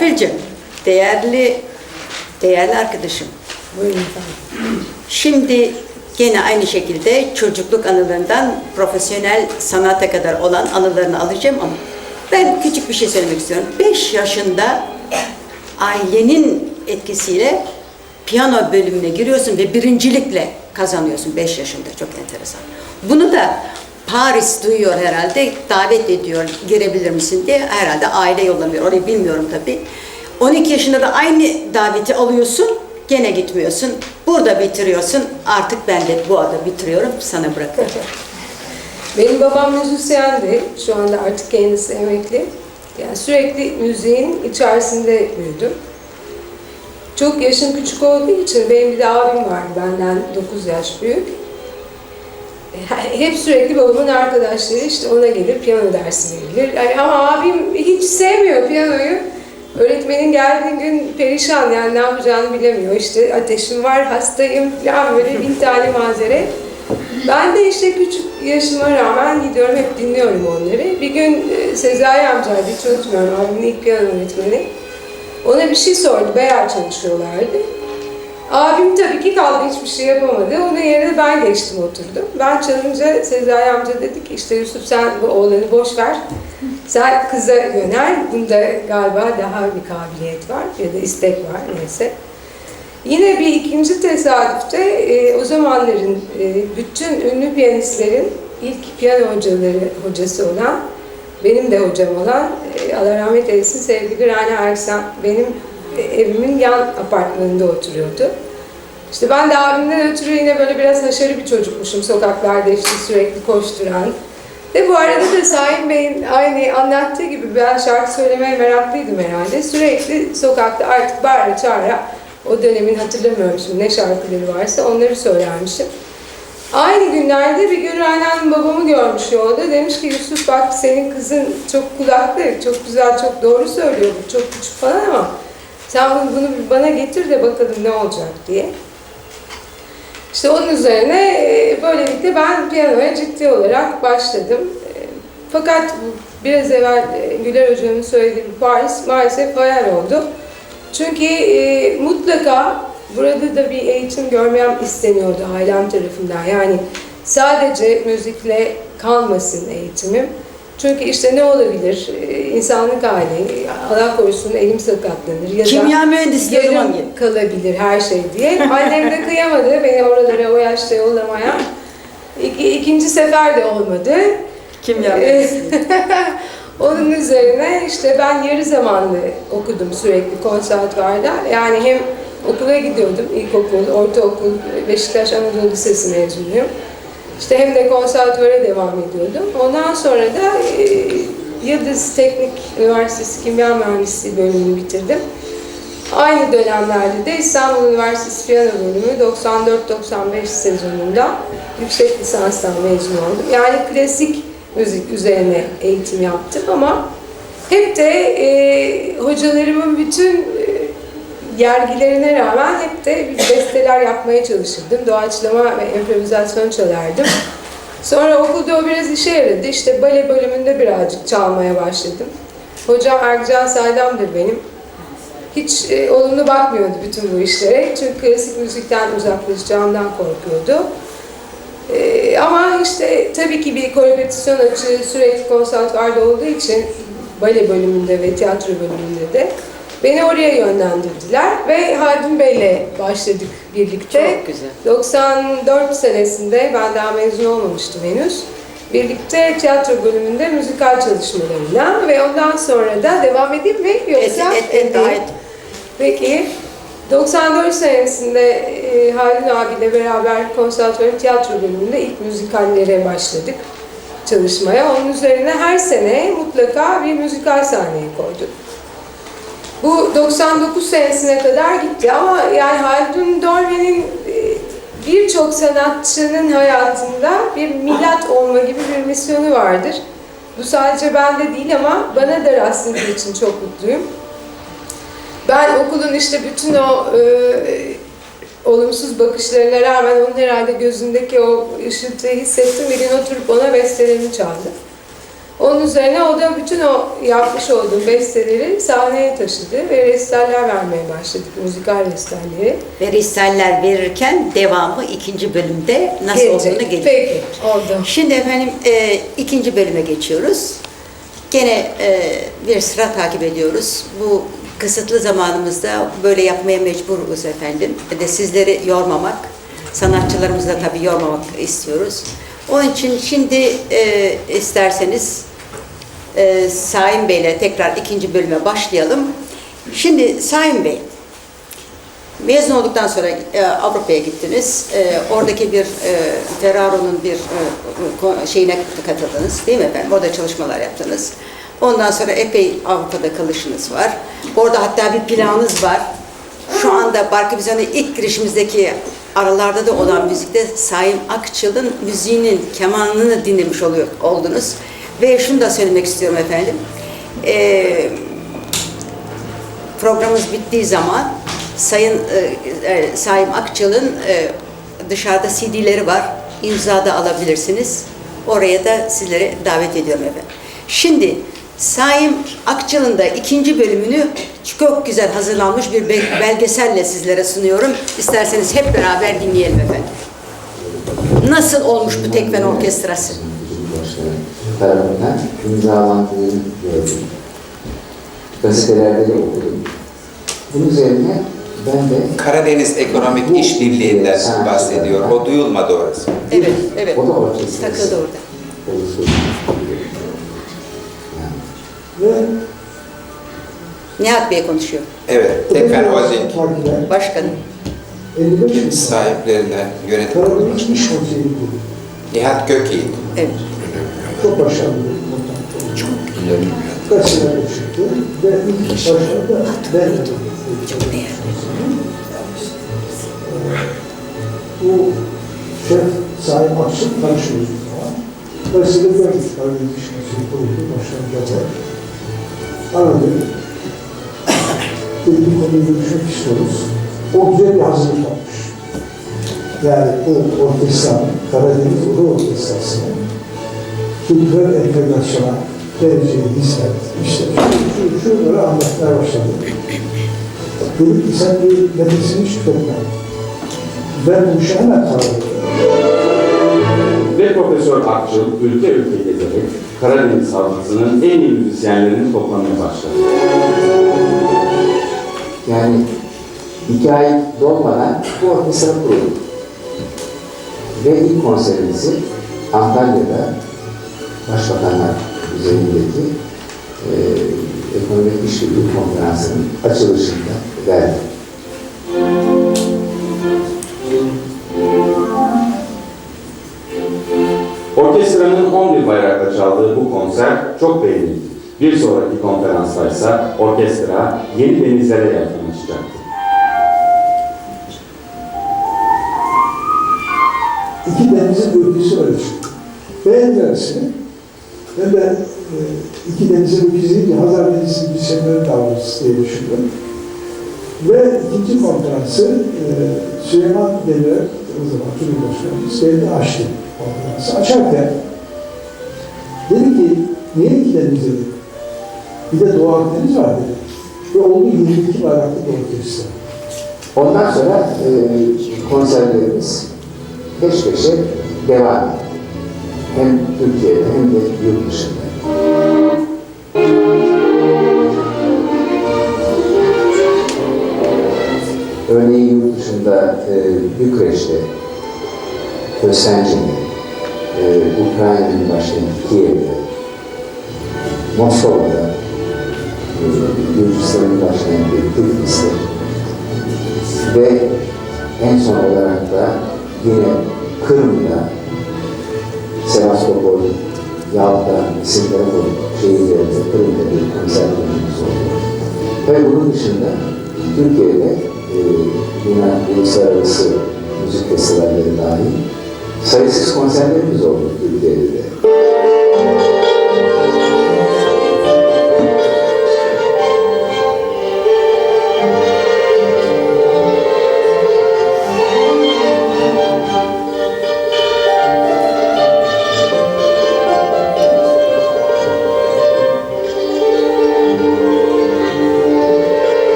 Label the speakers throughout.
Speaker 1: Serpil'cim, değerli, değerli arkadaşım.
Speaker 2: Buyurun.
Speaker 1: Şimdi gene aynı şekilde çocukluk anılarından profesyonel sanata kadar olan anılarını alacağım ama ben küçük bir şey söylemek istiyorum. 5 yaşında ailenin etkisiyle piyano bölümüne giriyorsun ve birincilikle kazanıyorsun 5 yaşında. Çok enteresan. Bunu da Paris duyuyor herhalde, davet ediyor, girebilir misin diye herhalde aile yollamıyor. Orayı bilmiyorum tabii. 12 yaşında da aynı daveti alıyorsun, gene gitmiyorsun. Burada bitiriyorsun. Artık ben de bu arada bitiriyorum, sana bırakıyorum.
Speaker 2: Benim babam müzisyendi. Şu anda artık kendisi emekli. Yani sürekli müziğin içerisinde büyüdüm. Çok yaşım küçük olduğu için benim bir de abim vardı benden 9 yaş büyük. Hep sürekli babamın arkadaşları işte ona gelir piyano dersi verilir. Yani ama abim hiç sevmiyor piyanoyu. Öğretmenin geldiği gün perişan yani ne yapacağını bilemiyor. İşte ateşim var, hastayım falan böyle bin tane mazeret. Ben de işte küçük yaşıma rağmen gidiyorum hep dinliyorum onları. Bir gün e, Sezai amcaydı hiç unutmuyorum abimin ilk piyano öğretmeni. Ona bir şey sordu, bayağı çalışıyorlardı. Abim tabii ki kaldı hiçbir şey yapamadı. Onun yerine ben geçtim oturdum. Ben çalınca Sezai amca dedi ki işte Yusuf sen bu oğlanı boş ver. Sen kıza yönel. Bunda galiba daha bir kabiliyet var ya da istek var neyse. Yine bir ikinci tesadüfte e, o zamanların e, bütün ünlü piyanistlerin ilk piyano hocaları hocası olan benim de hocam olan e, Allah rahmet eylesin sevgili Rana Ersan benim evimin yan apartmanında oturuyordu. İşte ben de abimden ötürü yine böyle biraz haşarı bir çocukmuşum sokaklarda işte sürekli koşturan. Ve bu arada da Sahin Bey'in aynı anlattığı gibi ben şarkı söylemeye meraklıydım herhalde. Sürekli sokakta artık bağıra çağıra o dönemin hatırlamıyorum şimdi ne şarkıları varsa onları söylermişim. Aynı günlerde bir gün Rana babamı görmüş yolda. Demiş ki Yusuf bak senin kızın çok kulaklı, çok güzel, çok doğru söylüyor. Çok küçük falan ama sen bunu, bana getir de bakalım ne olacak diye. İşte onun üzerine e, böylelikle ben piyanoya ciddi olarak başladım. E, Fakat biraz evvel e, Güler Hoca'nın söylediği Paris maalesef hayal oldu. Çünkü e, mutlaka burada da bir eğitim görmem isteniyordu ailem tarafından. Yani sadece müzikle kalmasın eğitimim. Çünkü işte ne olabilir? E, insanlık hali, Allah korusun elim sakatlanır ya da
Speaker 1: Kimya mühendisliği o zaman
Speaker 2: kalabilir her şey diye. Annem de kıyamadı beni oralara o yaşta yollamaya. İki, ikinci sefer de olmadı.
Speaker 1: Kimya
Speaker 2: Ee,
Speaker 1: mühendisliği.
Speaker 2: Onun üzerine işte ben yarı zamanlı okudum sürekli konservatuvarda. Yani hem okula gidiyordum, ilkokul, ortaokul, Beşiktaş Anadolu Lisesi mezunuyum. İşte hem de konservatuvara devam ediyordum. Ondan sonra da e, Yıldız Teknik Üniversitesi Kimya Mühendisliği bölümünü bitirdim. Aynı dönemlerde de İstanbul Üniversitesi Piyano Bölümü 94-95 sezonunda yüksek lisanstan mezun oldum. Yani klasik müzik üzerine eğitim yaptım ama hep de e, hocalarımın bütün e, yergilerine rağmen hep de besteler yapmaya çalışırdım. Doğaçlama ve improvizasyon çalardım. Sonra okulda o biraz işe yaradı. İşte bale bölümünde birazcık çalmaya başladım. Hocam Ercan Saydam'dır benim. Hiç e, olumlu bakmıyordu bütün bu işlere. Çünkü klasik müzikten uzaklaşacağımdan korkuyordu. E, ama işte tabii ki bir korepetisyon açığı sürekli konservatuvarda olduğu için bale bölümünde ve tiyatro bölümünde de beni oraya yönlendirdiler ve Haldun Bey'le başladık birlikte.
Speaker 1: Çok güzel.
Speaker 2: 94 senesinde ben daha mezun olmamıştım henüz. Birlikte tiyatro bölümünde müzikal çalışmalarına ve ondan sonra da devam edeyim mi
Speaker 1: Et,
Speaker 2: yoksa
Speaker 1: et, et, daha et.
Speaker 2: Peki 94 senesinde e, Halil abiyle beraber konservatuvarın tiyatro bölümünde ilk müzikallere başladık çalışmaya. Onun üzerine her sene mutlaka bir müzikal sahneye koyduk. Bu 99 senesine kadar gitti ama yani Haldun Dorme'nin e, birçok sanatçının hayatında bir milat olma gibi bir misyonu vardır. Bu sadece bende değil ama bana da rastladığı için çok mutluyum. Ben okulun işte bütün o e, olumsuz bakışlarına rağmen onun herhalde gözündeki o ışıltıyı hissettim. Bir gün oturup ona bestelerini çaldım. Onun üzerine o da bütün o yapmış olduğu besteleri sahneye taşıdı ve restaller vermeye başladık, müzikal restalleri.
Speaker 1: Ve risaller verirken devamı ikinci bölümde nasıl
Speaker 2: Gelecek.
Speaker 1: olduğunu gelecek.
Speaker 2: Peki, oldu.
Speaker 1: Şimdi efendim e, ikinci bölüme geçiyoruz. Gene e, bir sıra takip ediyoruz. Bu kısıtlı zamanımızda böyle yapmaya mecburuz efendim. Ve de sizleri yormamak, sanatçılarımızı da tabii yormamak istiyoruz. Onun için şimdi e, isterseniz e, Saim Bey'le tekrar ikinci bölüme başlayalım. Şimdi Saim Bey, Mezun olduktan sonra e, Avrupa'ya gittiniz. E, oradaki bir e, Ferraro'nun bir e, şeyine katıldınız değil mi efendim? Orada çalışmalar yaptınız. Ondan sonra epey Avrupa'da kalışınız var. Orada hatta bir planınız var. Şu anda Barkavizyon'a ilk girişimizdeki aralarda da olan müzikte Saim Akçıl'ın müziğinin, kemanını dinlemiş oluyor oldunuz. Ve şunu da söylemek istiyorum efendim. Eee programımız bittiği zaman Sayın e, e, Saim Akçıl'ın e, dışarıda CD'leri var. İmzada alabilirsiniz. Oraya da sizleri davet ediyorum efendim. Şimdi Saim Akçıl'ın da ikinci bölümünü çok güzel hazırlanmış bir bel- belgeselle sizlere sunuyorum. İsterseniz hep beraber dinleyelim efendim. Nasıl olmuş bu Tekfen Orkestrası?
Speaker 3: Tarafından imzalandığını gördüm. Gazetelerde de okudum. Bunun üzerine ben de
Speaker 4: Karadeniz Ekonomik İşbirliği'nden bahsediyor. O duyulmadı orası.
Speaker 1: Evet, evet.
Speaker 3: o da orkestrası
Speaker 1: Takıldı orada.
Speaker 3: Yani.
Speaker 5: Ve
Speaker 1: Nihat Bey konuşuyor.
Speaker 4: Evet, Holding
Speaker 5: Partiler
Speaker 1: Başkanım.
Speaker 5: 55 yılında
Speaker 4: sahiplerinden yönetim kurulu. Nihat Gökyiğit.
Speaker 1: Evet.
Speaker 5: Çok başarılı bir. Çok Gazeteler çıktı ve ilk başarı da ben
Speaker 1: Çok değerli.
Speaker 5: Bu şef Saim Aksu tanışıyoruz o zaman. Gazetede görmüş Karadeniz İş Konseyi kuruldu. Başkan Cafer. Aradı. Dedi bir konuyu görüşmek istiyoruz. O güzel bir hazırlık yapmış. Yani bu orkestranın, Karadeniz Ulu Orkestrası'nın kültürel entegrasyona vereceği hizmet, işte şu, şu, şunları anlatmaya başladı. Dedik ki sen bir nefesini tüketme. Ben bu işe hemen karar.
Speaker 6: Ve Profesör Akçıl ülke ülke gezerek Karadeniz havzasının en iyi müzisyenlerini toplamaya başladı.
Speaker 3: Yani iki ay dolmadan bu orkestra kuruldu. Ve ilk konserimizi Antalya'da Başbakanlar üzerindeki e, Ekonomik İşbirliği Konferansı'nın açılışında verdik.
Speaker 6: Orkestranın 11 bayrakla çaldığı bu konser çok beğenildi. Bir sonraki konferansta ise orkestra yeni denizlere yelken açacaktı.
Speaker 5: İki denizin ülkesi öyle çıktı. Seni. Ben e, iki denizin değil ki Hazar Denizi bir seminerin davranışı diye düşündüm. Ve ikinci konferansı e, Süleyman Demirel, o zaman Cumhurbaşkanımız, geldi açtı konferansı. Açarken dedi ki, niye iki deniz dedi? Bir de Doğu Akdeniz var dedi. Ve oldu 22 bayraklı bir orkestra.
Speaker 3: Ondan sonra e, konserlerimiz peş peşe devam etti. Hem Türkiye'de hem de yurt dışında. Örneğin yurt dışında e, Bükreş'te, Köstence'de, e, Ukrayna'nın başkenti Kiev'de, Moskova'da, e, Gürcistan'ın başkenti Tiflis'te, ve en son olarak da yine Kırım'da Sevastopol, Yalta, Simferopol şehirlerinde Kırım'da bir konser vermemiz oldu. Ve bunun dışında Türkiye'de e, yine uluslararası müzik festivalleri dahil sayısız konserlerimiz oldu Türkiye'de de.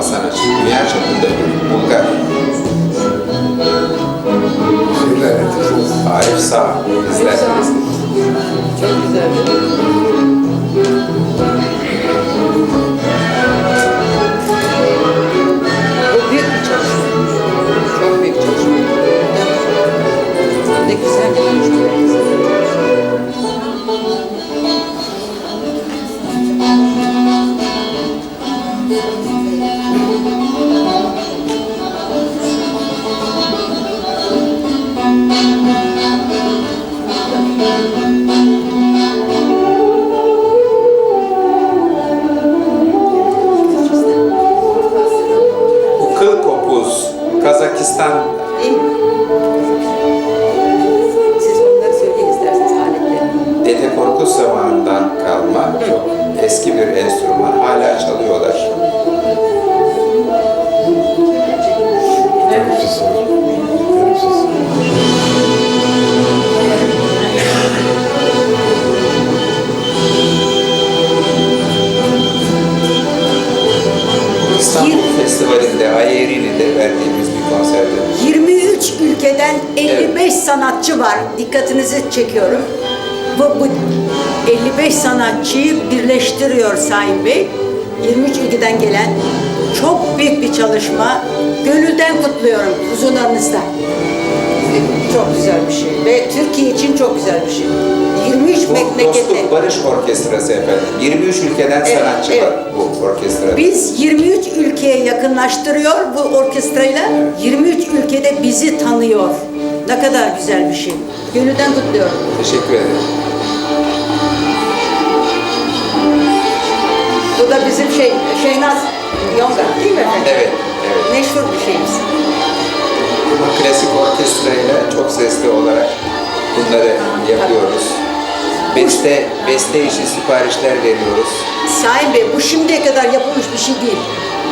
Speaker 1: olan sanatçı dünya çapında bir
Speaker 4: Bulgar. Arif Sağ izler. Çok. Kazakistan Değil mi? Siz onları söyleyin isterseniz aletleri.
Speaker 1: Dede Korkut zamanından sanatçı var. Dikkatinizi çekiyorum. Bu, bu 55 sanatçıyı birleştiriyor Sayın Bey. 23 ülkeden gelen çok büyük bir çalışma. Gönülden kutluyorum huzurlarınızda. Çok güzel bir şey ve Türkiye için çok güzel bir şey. 23
Speaker 4: Bu
Speaker 1: memlekette.
Speaker 4: Dostluk Barış Orkestrası efendim. 23 ülkeden
Speaker 1: Evet,
Speaker 4: sanatçı
Speaker 1: evet.
Speaker 4: var bu orkestrada.
Speaker 1: Biz 23 ülkeye yakınlaştırıyor bu orkestrayla. 23 ülkede bizi tanıyor. Ne kadar güzel bir şey. Gönülden kutluyorum.
Speaker 4: Teşekkür ederim.
Speaker 1: Bu da bizim şey, Şeynaz Yonga değil mi efendim?
Speaker 4: Evet, evet.
Speaker 1: Meşhur bir şeyimiz.
Speaker 4: Ama klasik orkestrayla çok sesli olarak bunları yapıyoruz. Beste, beste işi siparişler veriyoruz.
Speaker 1: Sayın Bey bu şimdiye kadar yapılmış bir şey değil.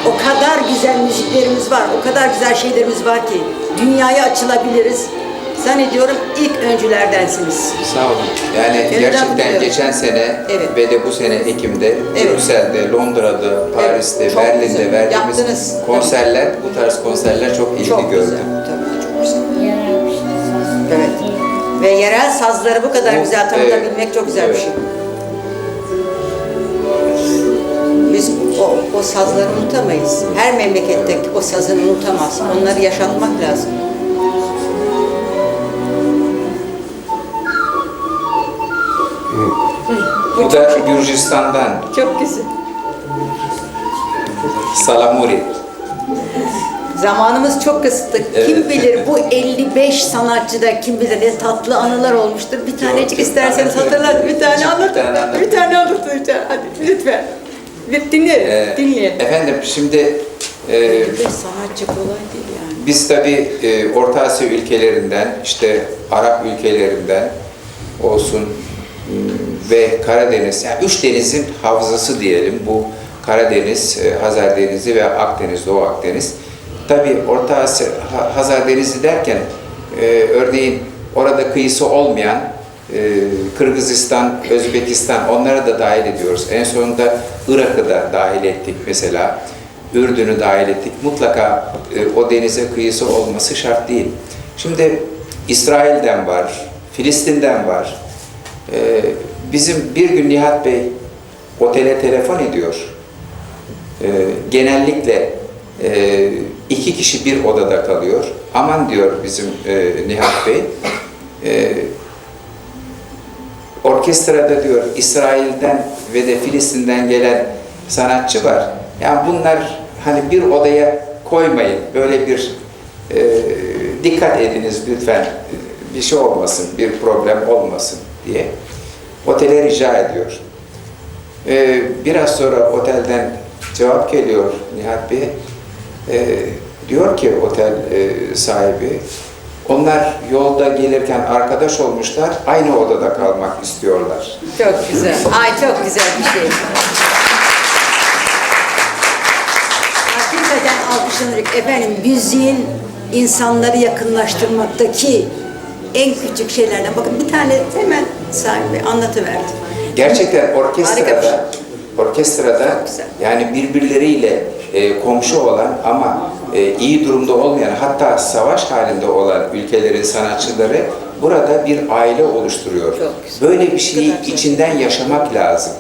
Speaker 1: O kadar güzel müziklerimiz var, o kadar güzel şeylerimiz var ki dünyaya açılabiliriz. Zannediyorum ilk öncülerdensiniz.
Speaker 4: Sağ olun. Yani
Speaker 1: Yeniden
Speaker 4: gerçekten
Speaker 1: kutluyorum.
Speaker 4: geçen sene
Speaker 1: Evet.
Speaker 4: ve de bu sene Ekim'de
Speaker 1: Evet.
Speaker 4: Brüksel'de, Londra'da, Paris'te,
Speaker 1: çok
Speaker 4: Berlin'de
Speaker 1: güzel.
Speaker 4: verdiğimiz
Speaker 1: Yaptınız.
Speaker 4: konserler, bu tarz konserler çok ilgi
Speaker 1: Çok
Speaker 4: gördü.
Speaker 1: güzel. Tabii çok güzel. Evet. Ve yerel sazları bu kadar
Speaker 4: Bu-
Speaker 1: güzel tanıtabilmek
Speaker 4: evet.
Speaker 1: çok güzel bir
Speaker 4: Evet.
Speaker 1: şey. Biz o, o sazları unutamayız. Her memlekette o sazını unutamaz. Onları yaşatmak lazım.
Speaker 4: Bu da Gürcistan'dan
Speaker 1: Çok güzel.
Speaker 4: Salamuri.
Speaker 1: Zamanımız çok kısıtlı.
Speaker 4: Evet.
Speaker 1: Kim bilir bu 55 sanatçıda kim bilir ne tatlı anılar olmuştur. Bir tanecik isterseniz hatırlat. Bir tane anlatın. Bir tane anlatın. Hadi lütfen. Bir dinleyelim.
Speaker 4: Ee,
Speaker 1: dinleyelim.
Speaker 4: Efendim şimdi e,
Speaker 1: 55 sanatçı kolay değil yani.
Speaker 4: Biz tabii e, Orta Asya ülkelerinden, işte Arap ülkelerinden olsun ve Karadeniz, yani üç denizin havzası diyelim. Bu Karadeniz, e, Hazar Denizi ve Akdeniz, Doğu Akdeniz. Tabii Orta Asya, Ha- Hazar Denizi derken e, örneğin orada kıyısı olmayan e, Kırgızistan, Özbekistan onları da dahil ediyoruz. En sonunda Irak'ı da dahil ettik mesela. Ürdün'ü dahil ettik. Mutlaka e, o denize kıyısı olması şart değil. Şimdi İsrail'den var, Filistin'den var. E, bizim bir gün Nihat Bey otele telefon ediyor. E, genellikle e, iki kişi bir odada kalıyor. Aman diyor bizim e, Nihat Bey. E, orkestrada diyor İsrail'den ve de Filistin'den gelen sanatçı var. Yani bunlar hani bir odaya koymayın. Böyle bir e, dikkat ediniz lütfen. Bir şey olmasın, bir problem olmasın diye. Otele rica ediyor. E, biraz sonra otelden cevap geliyor Nihat Bey. E, diyor ki otel e, sahibi, onlar yolda gelirken arkadaş olmuşlar, aynı odada kalmak istiyorlar.
Speaker 1: Çok güzel. Ay çok güzel bir şey. Hakikaten alkışlanacak. Efendim müziğin insanları yakınlaştırmaktaki en küçük şeylerden. Bakın bir tane hemen sahibi anlatıverdi.
Speaker 4: Gerçekten orkestrada,
Speaker 1: şey.
Speaker 4: orkestrada yani birbirleriyle e, komşu olan ama e, iyi durumda olmayan hatta savaş halinde olan ülkelerin sanatçıları burada bir aile oluşturuyor.
Speaker 1: Çok güzel.
Speaker 4: Böyle bir şeyi içinden yaşamak lazım.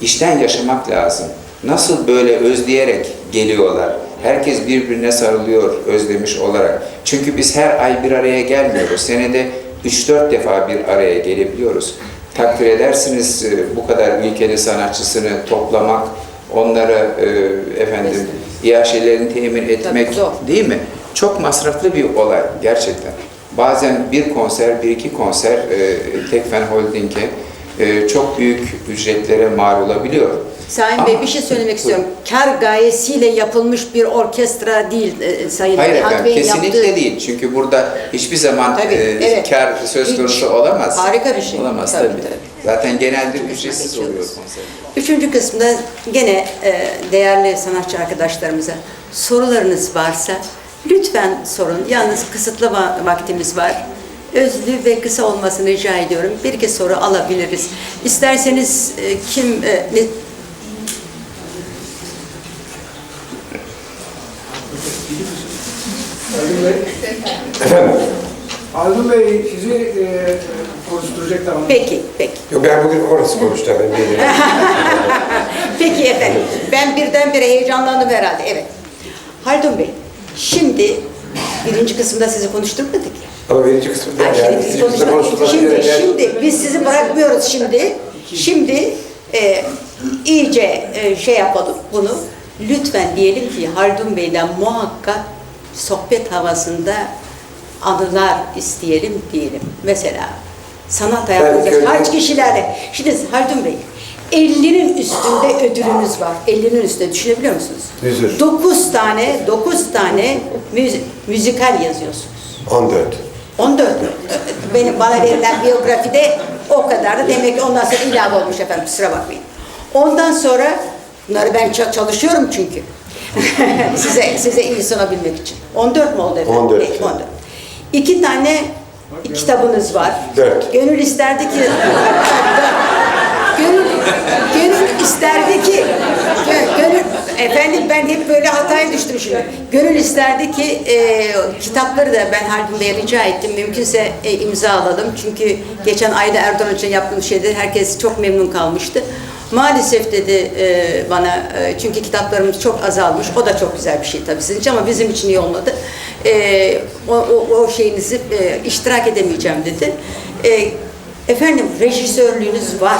Speaker 4: İçten yaşamak lazım. Nasıl böyle özleyerek geliyorlar? Herkes birbirine sarılıyor özlemiş olarak. Çünkü biz her ay bir araya gelmiyoruz. Senede 3-4 defa bir araya gelebiliyoruz. Takdir edersiniz e, bu kadar ülkenin sanatçısını toplamak, onları e, efendim iaşelerini temin etmek değil mi? Çok masraflı bir olay gerçekten. Bazen bir konser, bir iki konser e, Tekfen Holding'e çok büyük ücretlere mal olabiliyor.
Speaker 1: Sayın Bey bir şey söylemek istiyorum. Kar gayesiyle yapılmış bir orkestra değil e, Sayın
Speaker 4: Hayır
Speaker 1: Nihat
Speaker 4: efendim,
Speaker 1: Bey'in
Speaker 4: kesinlikle
Speaker 1: yaptığı.
Speaker 4: değil. Çünkü burada hiçbir zaman
Speaker 1: Tabii,
Speaker 4: e,
Speaker 1: evet.
Speaker 4: kar söz
Speaker 1: Hiç.
Speaker 4: konusu olamaz.
Speaker 1: Harika bir şey.
Speaker 4: Olamaz
Speaker 1: Tabii,
Speaker 4: tabii. Zaten genelde ücretsiz oluyor konser.
Speaker 1: Üçüncü kısımda gene e, değerli sanatçı arkadaşlarımıza sorularınız varsa lütfen sorun. Yalnız kısıtlı va- vaktimiz var. Özlü ve kısa olmasını rica ediyorum. Bir iki soru alabiliriz. İsterseniz e, kim e, ne,
Speaker 5: Aydın Bey.
Speaker 7: Efendim?
Speaker 5: Aydın Bey sizi e, konuşturacaklar ama.
Speaker 1: peki peki.
Speaker 7: Yok ben bugün orası konuştu efendim. benim.
Speaker 1: Peki efendim. Ben birdenbire heyecanlandım herhalde. Evet. Haldun Bey, şimdi birinci kısımda sizi konuşturmadık ya.
Speaker 7: Ama birinci kısmında
Speaker 1: Ay,
Speaker 7: yani
Speaker 1: şimdi,
Speaker 7: ikinci kısmında konuştular.
Speaker 1: şimdi, şimdi biz sizi bırakmıyoruz şimdi. Şimdi e, iyice e, şey yapalım bunu. Lütfen diyelim ki Haldun Bey'den muhakkak sohbet havasında anılar isteyelim diyelim. Mesela sanat hayatında kaç kişilerle. Şimdi Haldun Bey 50'nin üstünde ödülünüz var. 50'nin üstünde düşünebiliyor musunuz?
Speaker 7: Yüzür.
Speaker 1: 9 tane, 9 tane müzi- müzikal yazıyorsunuz.
Speaker 7: 14.
Speaker 1: 14 mü? Benim bana verilen biyografide o kadar da demek ki ondan sonra ilave olmuş efendim kusura bakmayın. Ondan sonra bunları ben ça- çalışıyorum çünkü. size size iyi sunabilmek için. 14 mu oldu efendim?
Speaker 7: 14.
Speaker 1: Peki, 14. İki tane kitabınız var.
Speaker 7: Dört.
Speaker 1: Gönül isterdi ki Gönül, gönül isterdi ki gö- gönül efendim ben hep böyle hataya düştüm şimdi. Gönül isterdi ki e, kitapları da ben Haldun Bey'e rica ettim. Mümkünse e, imza alalım. Çünkü geçen ayda Erdoğan için yaptığımız şeyde herkes çok memnun kalmıştı. Maalesef dedi e, bana e, çünkü kitaplarımız çok azalmış. O da çok güzel bir şey tabii sizin için ama bizim için iyi olmadı. E, o, o, o şeyinizi e, iştirak edemeyeceğim dedi. E, Efendim rejisörlüğünüz var.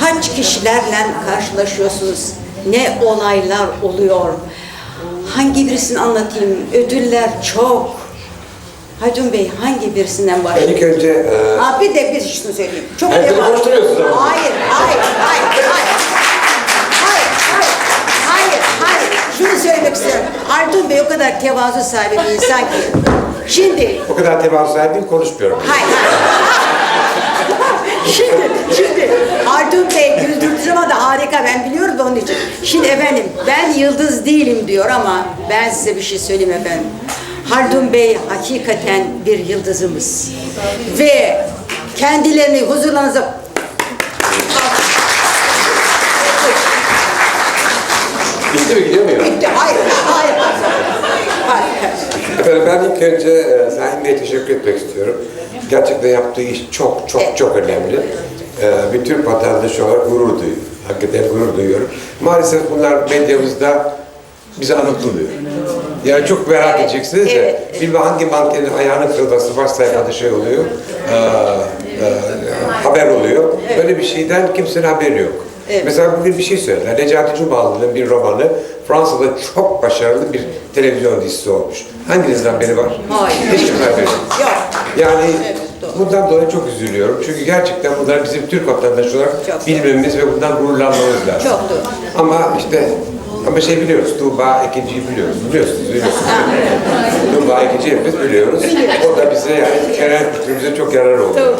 Speaker 1: Kaç kişilerle karşılaşıyorsunuz? Ne olaylar oluyor? Hangi birisini anlatayım? Ödüller çok. Hacım Bey hangi birisinden başlayayım?
Speaker 7: ilk önce e,
Speaker 1: Ha, bir de bir şunu söyleyeyim. Çok
Speaker 7: Herkesi
Speaker 1: devam- hayır, hayır. Hayır, söylemek istiyorum. Artun Bey o kadar tevazu sahibi bir insan ki. Şimdi
Speaker 7: o kadar tevazu sahibi konuşmuyorum.
Speaker 1: Hayır, hayır. şimdi, şimdi Haldun Bey güldürdüğü zaman da harika ben biliyorum da onun için. Şimdi efendim ben yıldız değilim diyor ama ben size bir şey söyleyeyim efendim. Haldun Bey hakikaten bir yıldızımız. Ve kendilerini huzurlarınıza
Speaker 7: Bitti mi gidiyor muyum?
Speaker 1: bitti. Hayır, hayır, hayır. hayır.
Speaker 7: Efendim ben ilk önce e, Bey'e teşekkür etmek istiyorum. Gerçekten yaptığı iş çok çok çok önemli. E, bir Türk vatandaşı olarak gurur duyuyorum. Hakikaten gurur duyuyorum. Maalesef bunlar medyamızda bize anlatılıyor. Yani çok merak
Speaker 1: Evet,
Speaker 7: edeceksiniz de
Speaker 1: evet.
Speaker 7: bilmem hangi bankenin ayağının kırılması baş sayfada şey oluyor. e, e, haber oluyor. Böyle bir şeyden kimsenin haberi yok.
Speaker 1: Evet.
Speaker 7: Mesela bugün bir şey söylediler. Necati Cumalı'nın bir romanı Fransa'da çok başarılı bir televizyon dizisi olmuş. Hanginizden haberi var?
Speaker 1: Hayır.
Speaker 7: Hiç mi haberi yok? Yani
Speaker 1: Evet, doğru.
Speaker 7: bundan dolayı çok üzülüyorum. Çünkü gerçekten bunlar bizim Türk vatandaşı olarak
Speaker 1: Çok
Speaker 7: bilmemiz ve bundan gururlanmamız lazım.
Speaker 1: Çok doğru.
Speaker 7: Ama işte ama şey biliyoruz, Tuğba ikinciyi biliyoruz. Biliyorsunuz, biliyorsunuz. Tuğba ikinci hepimiz biliyoruz. O da bize yani genel kültürümüze çok yarar oldu.
Speaker 1: Doğru.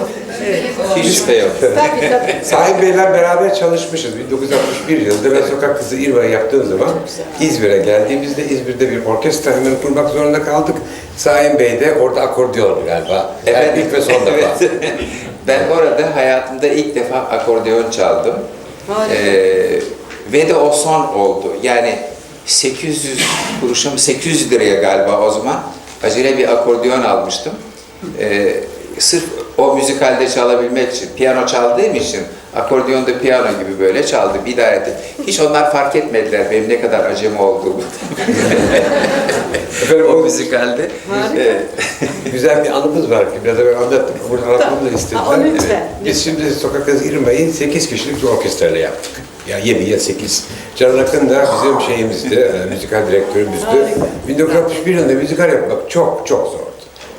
Speaker 4: Hiç şüphe yok.
Speaker 1: Tabii tabii.
Speaker 7: Sayın Beyler beraber çalışmışız. 1961 yılında ben Sokak Kızı İrma'yı yaptığım zaman İzmir'e geldiğimizde İzmir'de bir orkestra hemen kurmak zorunda kaldık. Sayın Bey de orada akordeon galiba.
Speaker 4: Evet.
Speaker 7: ilk ve son defa.
Speaker 4: Ben orada hayatımda ilk defa akordeon çaldım. Ee, ve de o son oldu. Yani 800 kuruşa mı 800 liraya galiba o zaman acele bir akordeon almıştım. Ee, sırf o müzikalde çalabilmek için, piyano çaldığım için akordeon da piyano gibi böyle çaldım, idare ettim. Hiç onlar fark etmediler benim ne kadar acemi olduğumu.
Speaker 7: Efendim,
Speaker 4: o müzikalde.
Speaker 1: Harika.
Speaker 4: Ee,
Speaker 7: güzel bir anımız var ki biraz evvel anlattık. Burada anlatmamı da istediler.
Speaker 1: Aa, lütfen.
Speaker 7: Biz şimdi Sokak Kızı İrma'yı 8 kişilik bir orkestrayla yaptık. Ya 7 ya 8. Can Akın da bizim şeyimizdi, e, müzikal direktörümüzdü.
Speaker 1: Harika.
Speaker 7: 1961 yılında müzikal yapmak çok çok zordu.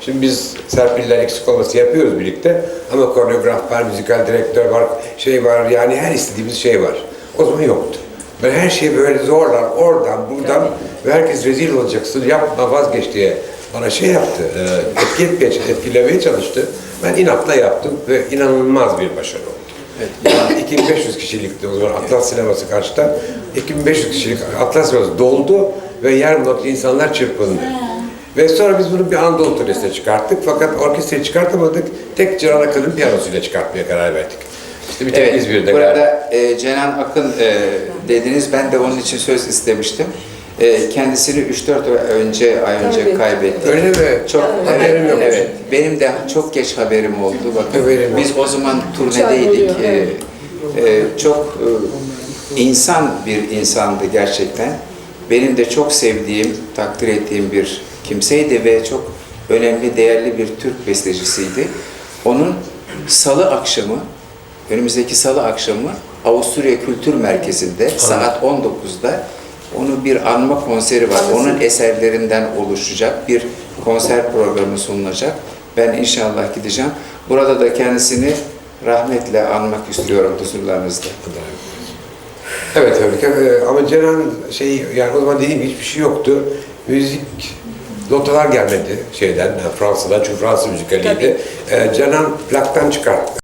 Speaker 7: Şimdi biz Serpil'ler eksik olması yapıyoruz birlikte ama koreograf var, müzikal direktör var, şey var yani her istediğimiz şey var. O zaman yoktu. Ben her şeyi böyle zorlar, oradan, buradan ve herkes rezil olacaksın, yapma vazgeç diye bana şey yaptı, e, etki etmeye, etkilemeye çalıştı. Ben inatla yaptım ve inanılmaz bir başarı oldu. Yani 2500 kişilikti o zaman Atlas sineması karşıda. 2500 kişilik Atlas sineması doldu ve yer nokta insanlar çırpındı. Ve sonra biz bunu bir Anadolu turnesine çıkarttık fakat orkestrayı çıkartamadık. Tek Canan Akın'ın piyanosuyla çıkartmaya karar verdik. İşte bir tek
Speaker 4: Evet,
Speaker 7: İzmir'de galiba.
Speaker 4: burada e, Cenan Akın e, dediniz, ben de onun için söz istemiştim. E, kendisini 3-4 ay önce, ay önce
Speaker 2: Tabii.
Speaker 4: kaybettik.
Speaker 7: Öyle mi?
Speaker 4: Çok
Speaker 7: Haberim yokmuş.
Speaker 4: evet. Benim de çok geç haberim oldu. Bakın
Speaker 7: Haberim
Speaker 4: biz o zaman turnedeydik. E, e, çok e, insan bir insandı gerçekten. Benim de çok sevdiğim, takdir ettiğim bir kimseydi ve çok önemli, değerli bir Türk bestecisiydi. Onun salı akşamı, önümüzdeki salı akşamı Avusturya Kültür Merkezi'nde saat 19'da onun bir anma konseri var. Onun eserlerinden oluşacak bir konser programı sunulacak. Ben inşallah gideceğim. Burada da kendisini rahmetle anmak istiyorum huzurlarınızda.
Speaker 7: Evet tabii ki. Ee, Ama Cenan şey yani o zaman dediğim hiçbir şey yoktu. Müzik notalar gelmedi şeyden yani Fransa'dan çünkü Fransız müzikaliydi. Ee, Cenan plaktan çıkarttı.